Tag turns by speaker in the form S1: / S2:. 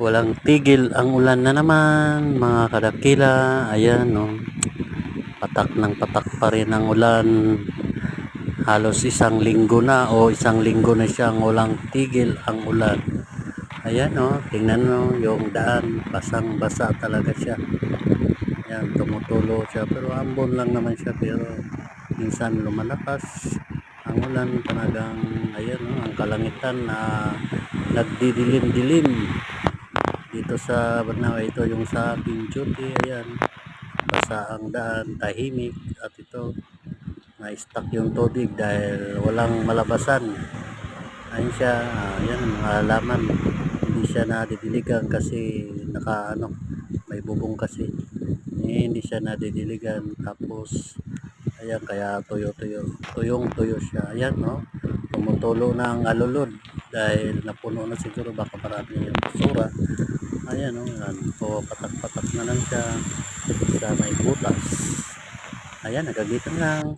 S1: Walang tigil ang ulan na naman, mga kadakila. Ayan, no. Patak ng patak pa rin ang ulan. Halos isang linggo na o isang linggo na siyang walang tigil ang ulan. Ayan, no. Tingnan mo yung daan. Basang-basa talaga siya. Ayan, tumutulo siya. Pero ambon lang naman siya. Pero minsan lumalakas. Ang ulan talagang, ayan, no. Ang kalangitan na nagdidilim-dilim dito sa Barnawa ito yung sa aking duty ayan. Basa ang daan tahimik at ito na-stuck yung tubig dahil walang malabasan. Ayun siya ah, ayan mga halaman hindi siya nadidiligan kasi naka ano may bubong kasi. Eh, hindi siya nadidiligan. Tapos ayan kaya tuyo tuyo tuyong tuyo siya. Ayan no? Tumutulo na ang alulod dahil napuno na siguro baka marami yung basura. Ayan o yan. So patak patak na lang siya. Sa may butas. Ayan nagagitan lang